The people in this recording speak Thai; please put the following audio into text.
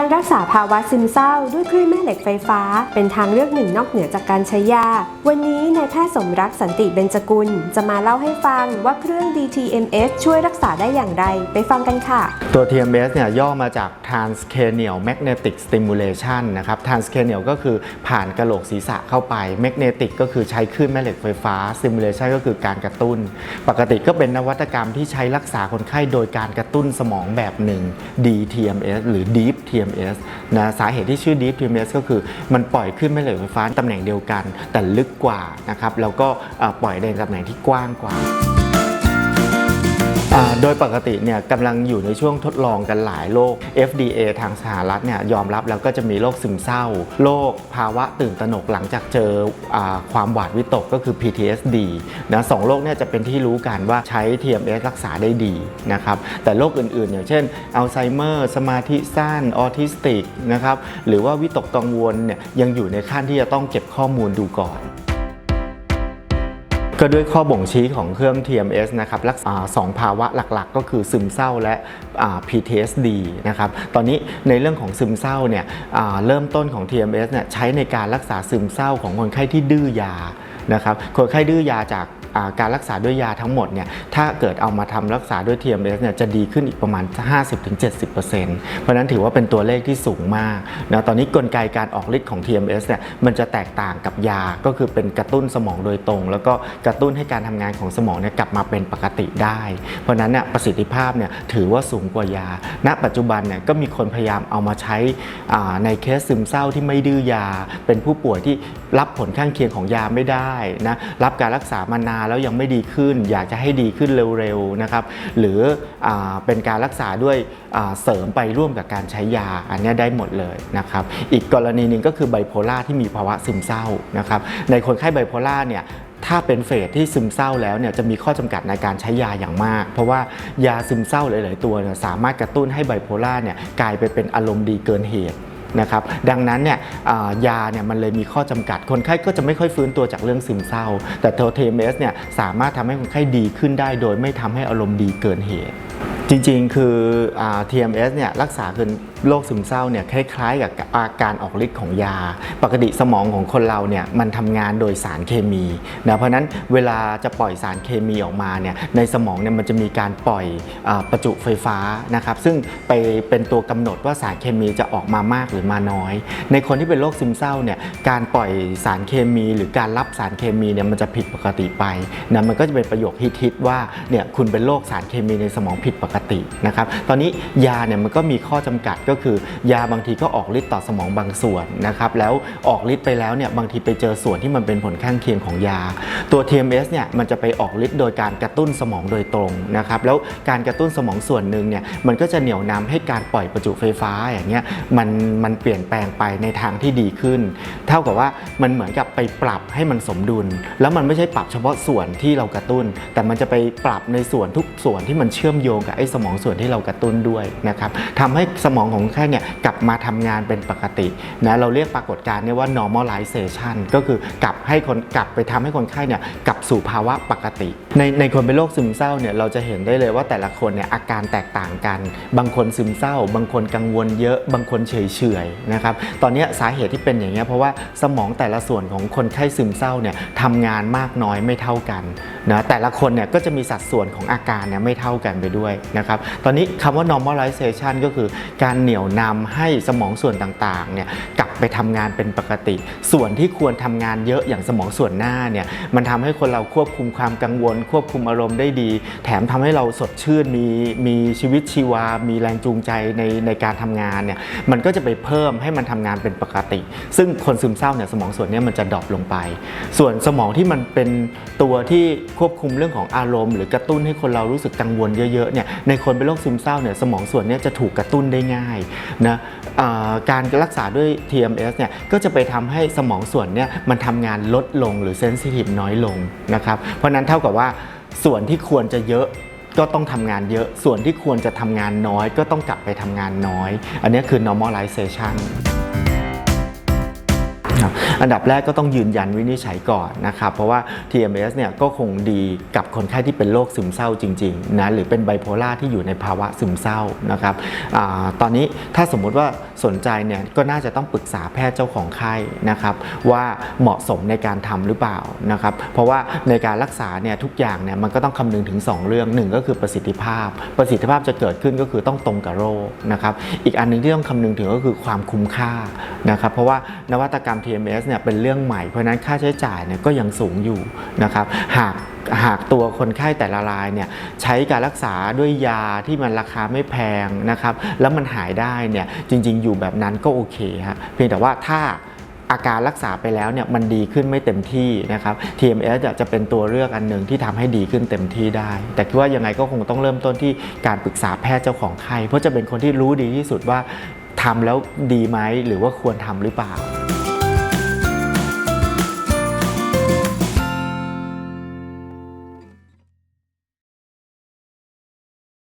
การรักษาภาวะซึมเศร้าด้วยคลื่นแม่เหล็กไฟฟ้า เป็นทางเลือกหนึ่งนอกเหนือจากการใช้ยา วันนี้นายแพทย์สมรักสันติเบญจกุล จะมาเล่าให้ฟังว่าเครื่อง DTMS ช่วยรักษาได้อย่างไร ไปฟังกันค่ะ ตัว TMS เนี่ยย่อมาจาก Transcranial Magnetic Stimulation นะครับ Transcranial ก็คือผ่านกระโหลกศีรษะเข้าไป Magnetic ก็คือใช้คลื่นแม่เหล็กไฟฟ้า Stimulation ก็คือการกระตุ้น ปกติก็เป็นนวัตกรรมที่ใช้รักษาคนไข้โดยการกระตุ้นสมองแบบหนึ่ง DTMS หรือ Deep TMS นะสาเหตุที่ชื่อ Deep TMS ก็คือมันปล่อยขึ้นแม่เหล็กไฟฟ้าตำแหน่งเดียวกัน แต่ลึกกว่านะครับแล้วก็ปล่อยในตำแหน่งที่กว้างกว่า โดยปกติเนี่ยกำลังอยู่ในช่วงทดลองกันหลายโรค FDA ทางสหรัฐเนี่ยยอมรับแล้วก็จะมีโรคซึมเศร้าโรคภาวะตื่นตระหนกหลังจากเจออความหวาดวิตกก็คือ PTSD นะสองโรคเนี่ยจะเป็นที่รู้กันว่าใช้ TMS รักษาได้ดีนะครับแต่โรคอื่นๆ อย่างเช่นอัลไซเมอร์สมาธิสั้นออทิสติกนะครับหรือว่าวิตกกังวลเนี่ยยังอยู่ในขั้นที่จะต้องเก็บข้อมูลดูก่อน ก็ด้วยข้อบ่งชี้ของเครื่อง TMS นะครับรักษาสองภาวะหลักๆ ก็คือซึมเศร้าและ PTSD นะครับตอนนี้ในเรื่องของซึมเศร้าเนี่ยเริ่มต้นของ TMS เนี่ยใช้ในการรักษาซึมเศร้าของคนไข้ที่ดื้อยานะครับคนไข้ดื้อยาจาก การรักษาด้วยยาทั้งหมดเนี่ยถ้าเกิดเอามาทำรักษาด้วย TMS เนี่ยจะดีขึ้นอีกประมาณ 50-70%เพราะนั้นถือว่าเป็นตัวเลขที่สูงมากนะตอนนี้กลไกการออกฤทธิ์ของ TMS เนี่ยมันจะแตกต่างกับยาก็คือเป็นกระตุ้นสมองโดยตรง แล้วก็กระตุ้นให้การทำงานของสมองเนี่ยกลับมาเป็นปกติได้ เพราะนั้นเนี่ยประสิทธิภาพเนี่ยถือว่าสูงกว่ายา ณ ปัจจุบันเนี่ยก็มีคนพยายามเอามาใช้ในเคสซึมเศร้าที่ไม่ดื้อยา เป็นผู้ป่วยที่รับผลข้างเคียงของยาไม่ได้นะรับการรักษามานานแล้วยังไม่ดีขึ้น อยากจะให้ดีขึ้นเร็วๆนะครับหรืออเป็นการรักษาด้วยเสริมไปร่วมกับการใช้ยาอันนี้ได้หมดเลยนะครับอีกกรณีหนึ่งก็คือไบโพล่าที่มีภาวะซึมเศร้านะครับในคนไข้ไบโพล่าเนี่ยถ้าเป็นเฟสที่ซึมเศร้าแล้วเนี่ยจะมีข้อจำกัดในการใช้ยาอย่างมาก เพราะว่ายาซึมเศร้าหลาย ๆ ตัวเนี่ยสามารถกระตุ้นให้ไบโพล่าเนี่ยกลายไปเป็นอารมณ์ดีเกินเหตุ นะครับดังนั้นเนี่ยายาเนี่ยมันเลยมีข้อจำกัด คนไข้ก็จะไม่ค่อยฟื้นตัวจากเรื่องซึมเศร้า แต่เทเทมสเนี่ยสามารถทำให้คนไข้ดีขึ้นได้โดยไม่ทำให้อารมณ์ดีเกินเหตุ จริงๆ คืออ TMS เนี่ยรักษาคือโรคซึมเศร้าเนี่ยคล้ายๆ กับอาการออกฤทธิ์ของยา ปกติสมองของคนเราเนี่ยมันทำงานโดยสารเคมีนะเพราะนั้นเวลาจะปล่อยสารเคมีออกมาเนี่ยในสมองเนี่ยมันจะมีการปล่อยอประจุไฟฟ้านะครับซึ่งไปเป็นตัวกำหนดว่าสารเคมีจะออกมามากหรือมาน้อย ในคนที่เป็นโรคซึมเศร้าเนี่ยการปล่อยสารเคมี หรือการรับสารเคมีเนี่ยมันจะผิดปกติไปนะมันก็จะเป็นประโยคฮิตๆว่าเนี่ยคุณเป็นโรคสารเคมีในสมองผิดปกตินะครับ ตอนนี้ยาเนี่ยมันก็มีข้อจำกัดก็คือยาบางทีก็ออกฤทธิ์ต่อสมองบางส่วนนะครับแล้วออกฤทธิ์ไปแล้วเนี่ยบางทีไปเจอส่วนที่มันเป็นผลข้างเคียงของยา ตัว TMS เนี่ยมันจะไปออกฤทธิ์โดยการกระตุ้นสมองโดยตรงนะครับแล้วการกระตุ้นสมองส่วนหนึ่งเนี่ยมันก็จะเหนี่ยวนำให้การปล่อยประจุไฟฟ้าอย่างเงี้ยมันมันเปลี่ยนแปลงไปในทางที่ดีขึ้น เท่ากับว่ามันเหมือนกับไปปรับให้มันสมดุล แล้วมันไม่ใช่ปรับเฉพาะส่วนที่เรากระตุ้น แต่มันจะไปปรับในส่วนทุกส่วนที่มันเชื่อมโยงกับไอ้สมองส่วนที่เรากระตุ้นด้วยนะครับทำให้สมองของคนไข้เนี่ยกลับมาทำงานเป็นปกตินะเราเรียกปรากฏการณ์นี่ว่า normalization ก็คือกลับให้คนกลับไปทำให้คนไข้เนี่ยกลับสู่ภาวะปกติ ในในคนเป็นโรคซึมเศร้าเนี่ยเราจะเห็นได้เลยว่าแต่ละคนเนี่ยอาการแตกต่างกัน บางคนซึมเศร้า บางคนกังวลเยอะ บางคนเฉยเฉยนะครับตอนนี้สาเหตุที่เป็นอย่างเงี้ยเพราะว่าสมองแต่ละส่วนของคนไข้ซึมเศร้าเนี่ยทำงานมากน้อยไม่เท่ากันนะแต่ละคนเนี่ยก็จะมีสัดส่วนของอาการเนี่ยไม่เท่ากันไปด้วยนะครับ ตอนนี้คำว่า normalization ก็คือการเหนี่ยวนำให้สมองส่วนต่างๆเนี่ยกลับ ไปทำงานเป็นปกติ ส่วนที่ควรทำงานเยอะอย่างสมองส่วนหน้าเนี่ยมันทำให้คนเราควบคุมความกังวล ควบคุมอารมณ์ได้ดี แถมทำให้เราสดชื่นมีมีชีวิตชีวา มีแรงจูงใจในในการทำงานเนี่ยมันก็จะไปเพิ่มให้มันทำงานเป็นปกติ ซึ่งคนซึมเศร้าเนี่ยสมองส่วนนี้มันจะดรอปลงไป ส่วนสมองที่มันเป็นตัวที่ควบคุมเรื่องของอารมณ์ หรือกระตุ้นให้คนเรารู้สึกกังวลเยอะๆเนี่ยในคนเป็นโรคซึมเศร้าเนี่ยสมองส่วนนี้จะถูกกระตุ้นได้ง่ายนะการรักษาด้วย TMS เนี่ยก็จะไปทำให้สมองส่วนเนี่ยมันทำงานลดลงหรือเซนซิทีฟน้อยลงนะครับเพราะนั้นเท่ากับว่าส่วนที่ควรจะเยอะก็ต้องทำงานเยอะ ส่วนที่ควรจะทำงานน้อย ก็ต้องกลับไปทำงานน้อย อันนี้คือ normalization อันดับแรกก็ต้องยืนยันวินิจฉัยก่อนนะครับ เพราะว่า TMS เนี่ยก็คงดีกับคนไข้ที่เป็นโรคซึมเศร้าจริงๆนะหรือเป็นไบโพล่าที่อยู่ในภาวะซึมเศร้านะครับอตอนนี้ถ้าสมมุติว่า สนใจเนี่ยก็น่าจะต้องปรึกษาแพทย์เจ้าของไข้นะครับว่าเหมาะสมในการทำหรือเปล่านะครับเพราะว่าในการรักษาเนี่ยทุกอย่างเนี่ยมันก็ต้องคำนึงถึง 2 เรื่องหนึ่งก็คือประสิทธิภาพ ประสิทธิภาพจะเกิดขึ้นก็คือต้องตรงกับโรคนะครับอีกอันหนึงที่ต้องคำนึงถึงก็คือความคุ้มค่านะครับเพราะว่านวัตกรรม TMS เนี่ยเป็นเรื่องใหม่เพราะนั้นค่าใช้จ่ายเนี่ยก็ยังสูงอยู่นะครับหาก หากตัวคนไข้แต่ละรายเนี่ยใช้การรักษาด้วยยาที่มันราคาไม่แพงนะครับ แล้วมันหายได้เนี่ยจริง ๆ อยู่แบบนั้นก็โอเคฮะเพียงแต่ว่าถ้าอาการรักษาไปแล้วเนี่ยมันดีขึ้นไม่เต็มที่นะครับ TMS จะเป็นตัวเลือกอันหนึ่งที่ทำให้ดีขึ้นเต็มที่ได้ แต่คิดว่ายังไงก็คงต้องเริ่มต้นที่การปรึกษาแพทย์เจ้าของไข้เพราะจะเป็นคนที่รู้ดีที่สุดว่าทำแล้วดีไหมหรือว่าควรทำหรือเปล่า